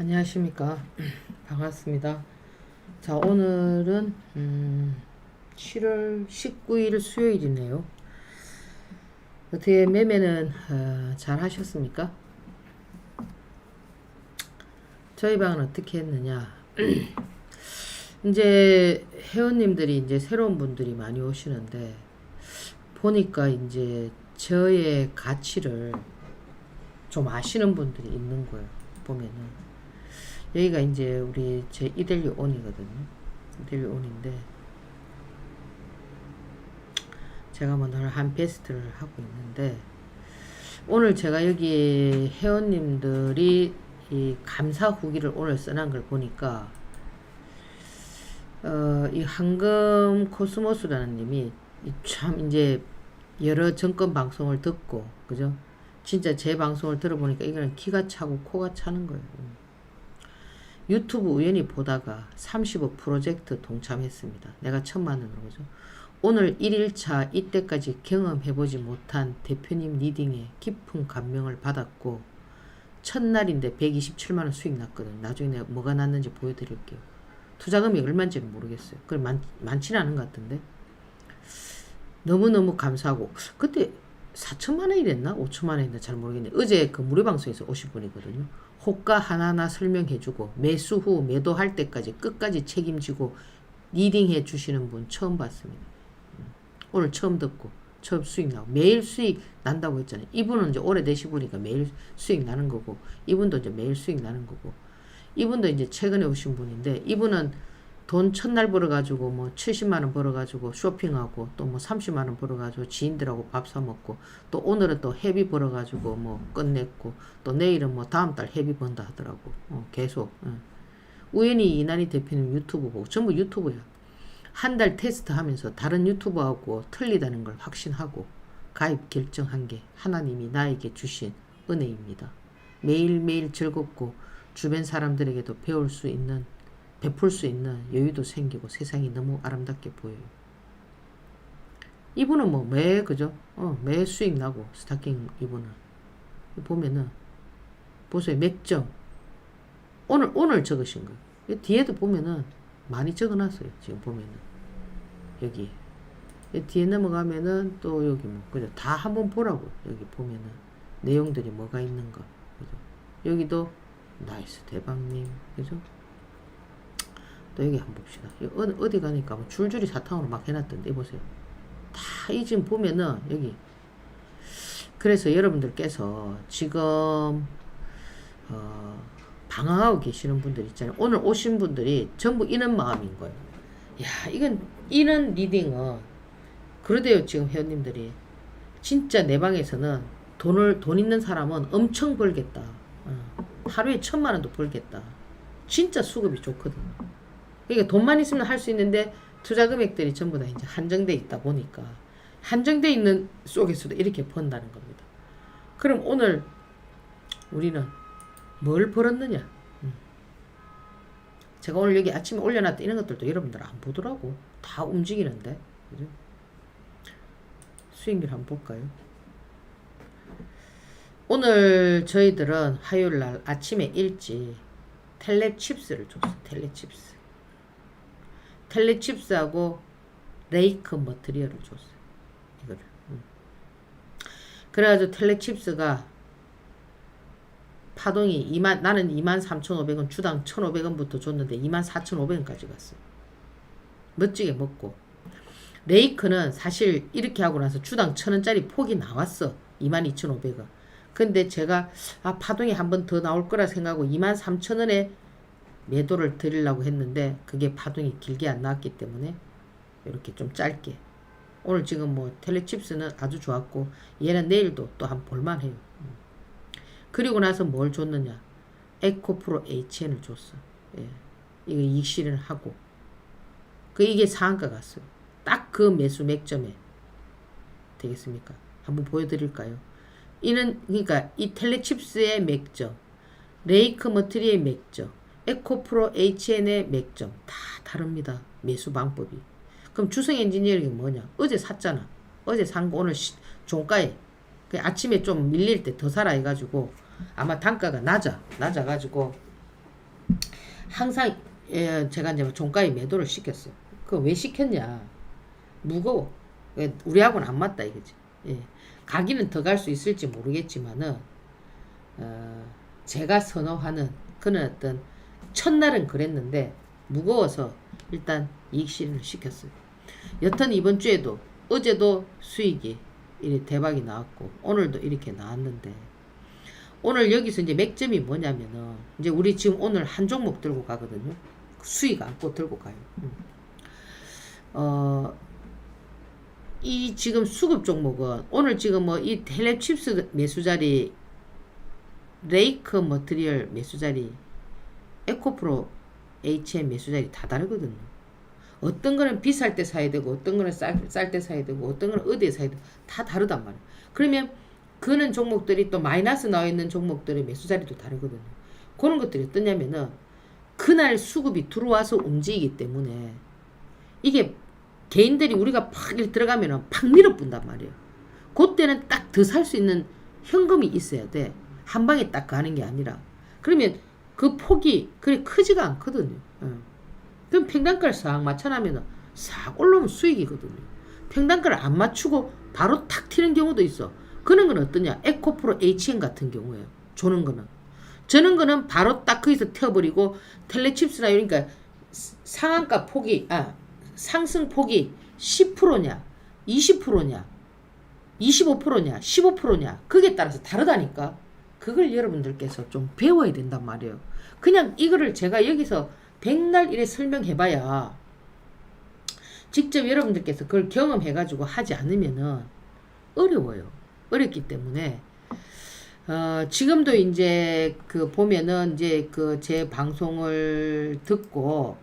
안녕하십니까. 반갑습니다. 자, 오늘은, 음, 7월 19일 수요일이네요. 어떻게 매매는, 어, 잘 하셨습니까? 저희 방은 어떻게 했느냐. 이제 회원님들이 이제 새로운 분들이 많이 오시는데, 보니까 이제 저의 가치를 좀 아시는 분들이 있는 거예요. 보면은. 여기가 이제 우리 제 이델리 온이거든요. 이델리 온인데, 제가 뭐늘한 베스트를 하고 있는데, 오늘 제가 여기 회원님들이 이 감사 후기를 오늘 써놓은 걸 보니까, 어, 이 황금 코스모스라는 님이 이참 이제 여러 정권 방송을 듣고, 그죠? 진짜 제 방송을 들어보니까 이거는 기가 차고 코가 차는 거예요. 유튜브 우연히 보다가 35 프로젝트 동참했습니다. 내가 천만 원으로 그죠? 오늘 1일차 이때까지 경험해보지 못한 대표님 리딩에 깊은 감명을 받았고 첫날인데 127만 원 수익 났거든. 나중에 내가 뭐가 났는지 보여드릴게요. 투자금이 얼마인지는 모르겠어요. 그래 많, 많지는 않은 것 같은데 너무너무 감사하고 그때 4천만 원이랬나 5천만 원이랬나 잘 모르겠네. 어제 그 무료 방송에서 오신 분이거든요. 호가 하나하나 설명해주고 매수 후 매도할 때까지 끝까지 책임지고 리딩해 주시는 분 처음 봤습니다. 음. 오늘 처음 듣고 처음 수익 나고 매일 수익 난다고 했잖아요. 이분은 이제 오래 되시 보니까 매일 수익 나는 거고 이분도 이제 매일 수익 나는 거고 이분도 이제 최근에 오신 분인데 이분은 돈 첫날 벌어가지고 뭐 70만 원 벌어가지고 쇼핑하고 또 뭐 30만 원 벌어가지고 지인들하고 밥 사 먹고 또 오늘은 또 회비 벌어가지고 뭐 끝냈고 또 내일은 뭐 다음 달 회비 번다 하더라고 어, 계속 어. 우연히 이난희 대표님 유튜브 보고 전부 유튜브야 한 달 테스트 하면서 다른 유튜버하고 틀리다는 걸 확신하고 가입 결정한 게 하나님이 나에게 주신 은혜입니다. 매일매일 즐겁고 주변 사람들에게도 배울 수 있는 베풀 수 있는 여유도 생기고 세상이 너무 아름답게 보여요. 이분은 뭐 매 그죠? 어, 매 수익 나고 스타킹 이분은 보면은 보세요 맥점 오늘 오늘 적으신 거. 이 뒤에도 보면은 많이 적어놨어요. 지금 보면은 여기 이 뒤에 넘어가면은 또 여기 뭐 그죠? 다 한번 보라고 여기 보면은 내용들이 뭐가 있는 거 그죠? 여기도 나이스 대박님 그죠? 또 여기 한번 봅시다. 어디, 어디 가니까 뭐 줄줄이 사탕으로 막 해놨던데 보세요. 다 이 지금 보면은 여기 그래서 여러분들께서 지금 어, 방황하고 계시는 분들 있잖아요. 오늘 오신 분들이 전부 이런 마음인 거예요. 야 이건 이런 리딩은 그러대요 지금 회원님들이 진짜 내 방에서는 돈을 돈 있는 사람은 엄청 벌겠다. 어, 하루에 천만 원도 벌겠다. 진짜 수급이 좋거든. 그러니까 돈만 있으면 할 수 있는데 투자 금액들이 전부 다 이제 한정돼 있다 보니까 한정돼 있는 속에서도 이렇게 번다는 겁니다. 그럼 오늘 우리는 뭘 벌었느냐? 음. 제가 오늘 여기 아침에 올려놨던 이런 것들도 여러분들 안 보더라고. 다 움직이는데. 그죠? 수익률 한번 볼까요? 오늘 저희들은 화요일 날 아침에 일찍 텔레칩스를 줬어. 텔레칩스. 텔레칩스하고 레이크 머트리얼을 줬어요. 이거를. 음. 그래가지고 텔레칩스가 파동이 2만 나는 2만 3,500원 주당 1,500원부터 줬는데 2만 4,500원까지 갔어요. 멋지게 먹고 레이크는 사실 이렇게 하고 나서 주당 1,000원짜리 폭이 나왔어. 22,500원. 근데 제가 아 파동이 한 번 더 나올 거라 생각하고 23,000원에 매도를 드리려고 했는데 그게 파동이 길게 안 나왔기 때문에 이렇게 좀 짧게 오늘 지금 뭐 텔레칩스는 아주 좋았고 얘는 내일도 또 한 볼만해요. 음. 그리고 나서 뭘 줬느냐 에코프로 HN을 줬어. 예. 이거 이익 실현을 하고 그 이게 상한가 갔어요. 딱 그 매수 맥점에 되겠습니까? 한번 보여드릴까요? 이는 그러니까 이 텔레칩스의 맥점, 레이크 머트리의 맥점, 에코프로 HN의 맥점 다 다릅니다. 매수 방법이. 그럼 주성 엔지니어링이 뭐냐? 어제 샀잖아. 어제 산 거 오늘 시, 종가에 그 아침에 좀 밀릴 때 더 사라 해가지고 아마 단가가 낮아 낮아가지고 항상 예, 제가 이제 종가에 매도를 시켰어요. 그왜 시켰냐? 무거워. 예, 우리하고는 안 맞다 이거지. 예. 가기는 더 갈 수 있을지 모르겠지만은 어, 제가 선호하는 그런 어떤 첫날은 그랬는데 무거워서 일단 이익 실현을 시켰어요. 여튼 이번 주에도 어제도 수익이 이렇게 대박이 나왔고 오늘도 이렇게 나왔는데 오늘 여기서 이제 맥점이 뭐냐면은 이제 우리 지금 오늘 한 종목 들고 가거든요. 수익 안고 들고 가요. 음. 어, 이 지금 수급 종목은 오늘 지금 뭐 이 텔레칩스 매수 자리 레이크 머트리얼 매수 자리 에코프로 HM 매수 자리 다 다르거든요. 어떤 거는 비쌀 때 사야 되고 어떤 거는 쌀 때 사야 되고 어떤 거는 어디에 사야 되고 다 다르단 말이에요. 그러면 그는 종목들이 또 마이너스 나와 있는 종목들의 매수 자리도 다르거든요. 그런 것들이 어떠냐면은 그날 수급이 들어와서 움직이기 때문에 이게 개인들이 우리가 팍 들어가면은 팍 밀어뿐단 말이에요. 그때는 딱 더 살 수 있는 현금이 있어야 돼. 한 방에 딱 가는 게 아니라. 그러면 그 폭이 그리 크지가 않거든요. 응. 그럼 평단가를 싹 맞춰나면은 싹 올라오면 수익이거든요. 평단가를 안 맞추고 바로 탁 튀는 경우도 있어. 그런 건 어떠냐? 에코프로 HN 같은 경우에요. 조는 거는. 저는 거는 바로 딱 거기서 튀어버리고 텔레칩스나 이러니까 상한가 폭이 아 상승 폭이 10%냐 20%냐 25%냐 15%냐 그게 따라서 다르다니까 그걸 여러분들께서 좀 배워야 된단 말이에요. 그냥 이거를 제가 여기서 백날 이래 설명해봐야 직접 여러분들께서 그걸 경험해가지고 하지 않으면은 어려워요. 어렵기 때문에. 어, 지금도 이제 그 보면은 이제 그 제 방송을 듣고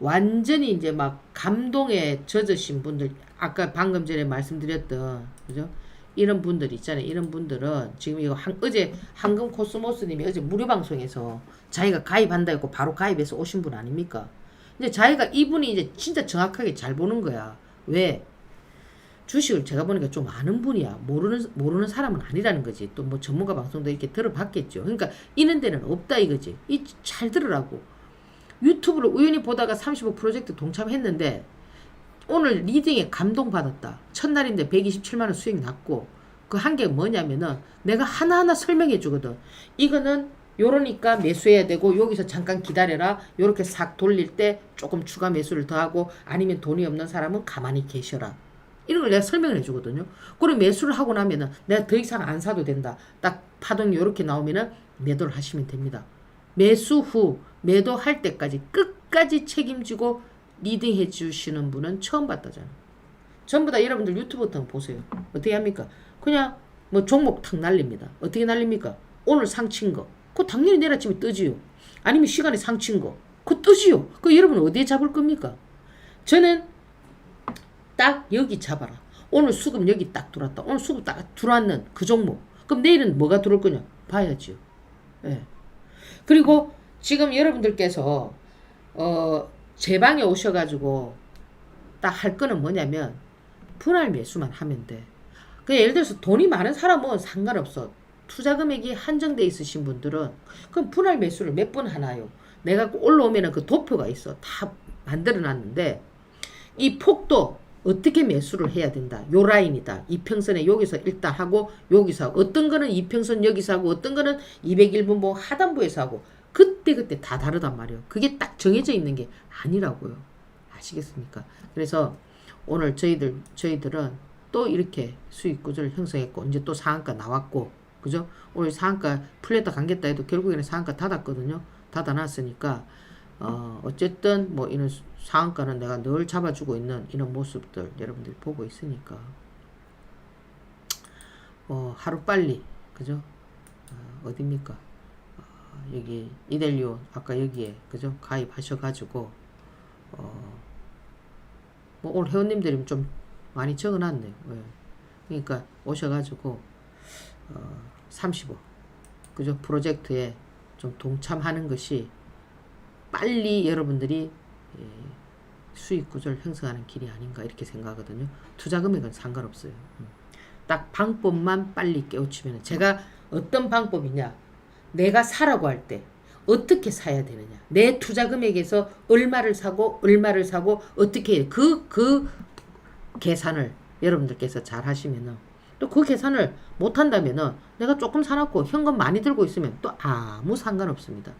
완전히 이제 막 감동에 젖으신 분들 아까 방금 전에 말씀드렸던 그죠? 이런 분들 있잖아요. 이런 분들은 지금 이거 한, 어제 황금 코스모스님이 어제 무료 방송에서 자기가 가입한다 했고 바로 가입해서 오신 분 아닙니까? 근데 자기가 이분이 이제 진짜 정확하게 잘 보는 거야. 왜? 주식을 제가 보니까 좀 아는 분이야. 모르는 모르는 사람은 아니라는 거지. 또 뭐 전문가 방송도 이렇게 들어봤겠죠. 그러니까 이런 데는 없다 이거지. 이 잘 들으라고. 유튜브를 우연히 보다가 35 프로젝트 동참했는데 오늘 리딩에 감동받았다. 첫날인데 127만 원 수익 났고 그한게 뭐냐면은 내가 하나하나 설명해 주거든. 이거는 요러니까 매수해야 되고 여기서 잠깐 기다려라. 요렇게 싹 돌릴 때 조금 추가 매수를 더하고 아니면 돈이 없는 사람은 가만히 계셔라. 이런 걸 내가 설명을 해주거든요. 그리고 매수를 하고 나면은 내가 더 이상 안 사도 된다. 딱 파동이 이렇게 나오면은 매도를 하시면 됩니다. 매수 후 매도할 때까지 끝까지 책임지고 리딩해 주시는 분은 처음 봤다잖아. 전부 다 여러분들 유튜브부터 보세요. 어떻게 합니까? 그냥 뭐 종목 탁 날립니다. 어떻게 날립니까? 오늘 상친 거. 그거 당연히 내일 아침에 뜨지요. 아니면 시간에 상친 거. 그거 뜨지요. 그 여러분 어디에 잡을 겁니까? 저는 딱 여기 잡아라. 오늘 수급 여기 딱 들어왔다. 오늘 수급 딱 들어왔는 그 종목. 그럼 내일은 뭐가 들어올 거냐? 봐야지요. 예. 그리고 지금 여러분들께서 어, 제 방에 오셔가지고 딱 할 거는 뭐냐면 분할 매수만 하면 돼. 그 예를 들어서 돈이 많은 사람은 상관없어. 투자 금액이 한정돼 있으신 분들은 그럼 분할 매수를 몇 번 하나요? 내가 올라오면은 그 도표가 있어. 다 만들어 놨는데 이 폭도 어떻게 매수를 해야 된다. 요 라인이다. 이평선에 여기서 일단 하고 여기서 어떤 거는 이평선 여기서 하고 어떤 거는 201분 뭐 하단부에서 하고 그때 그때 다 다르단 말이에요. 그게 딱 정해져 있는 게 아니라고요. 아시겠습니까? 그래서 오늘 저희들 저희들은 또 이렇게 수익 구조를 형성했고 이제 또 상한가 나왔고 그죠? 오늘 상한가 풀렸다 감겠다 해도 결국에는 상한가 닫았거든요. 닫아놨으니까 어 어쨌든 뭐 이런 상한가는 내가 늘 잡아주고 있는 이런 모습들 여러분들이 보고 있으니까 어 하루 빨리 그죠? 어, 어딥니까? 어, 여기 이델리오 아까 여기에 그죠? 가입하셔가지고 어, 뭐 오늘 회원님들이 좀 많이 적어놨네요. 예. 그러니까 오셔가지고 어, 35 그죠? 프로젝트에 좀 동참하는 것이 빨리 여러분들이 예, 수익 구조를 형성하는 길이 아닌가 이렇게 생각하거든요. 투자 금액은 상관없어요. 음. 딱 방법만 빨리 깨우치면 제가 어떤 방법이냐 내가 사라고 할 때 어떻게 사야 되느냐. 내 투자 금액에서 얼마를 사고 얼마를 사고 어떻게 그그 그 계산을 여러분들께서 잘 하시면은 또 그 계산을 못 한다면은 내가 조금 사놓고 현금 많이 들고 있으면 또 아무 상관없습니다.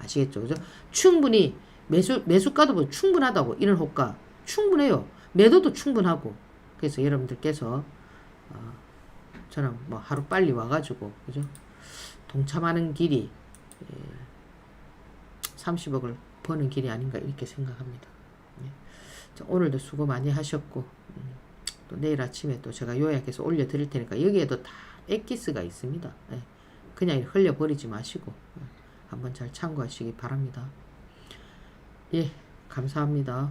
아시겠죠? 그죠? 충분히 매수 매수가도 뭐 충분하다고 이런 호가 충분해요. 매도도 충분하고 그래서 여러분들께서 어, 저는 뭐 하루 빨리 와가지고 그죠? 동참하는 길이 예, 30억을 버는 길이 아닌가 이렇게 생각합니다. 예. 자, 오늘도 수고 많이 하셨고 음, 또 내일 아침에 또 제가 요약해서 올려드릴 테니까 여기에도 다 엑기스가 있습니다. 예. 그냥 흘려버리지 마시고 예. 한번 잘 참고하시기 바랍니다. 예, 감사합니다.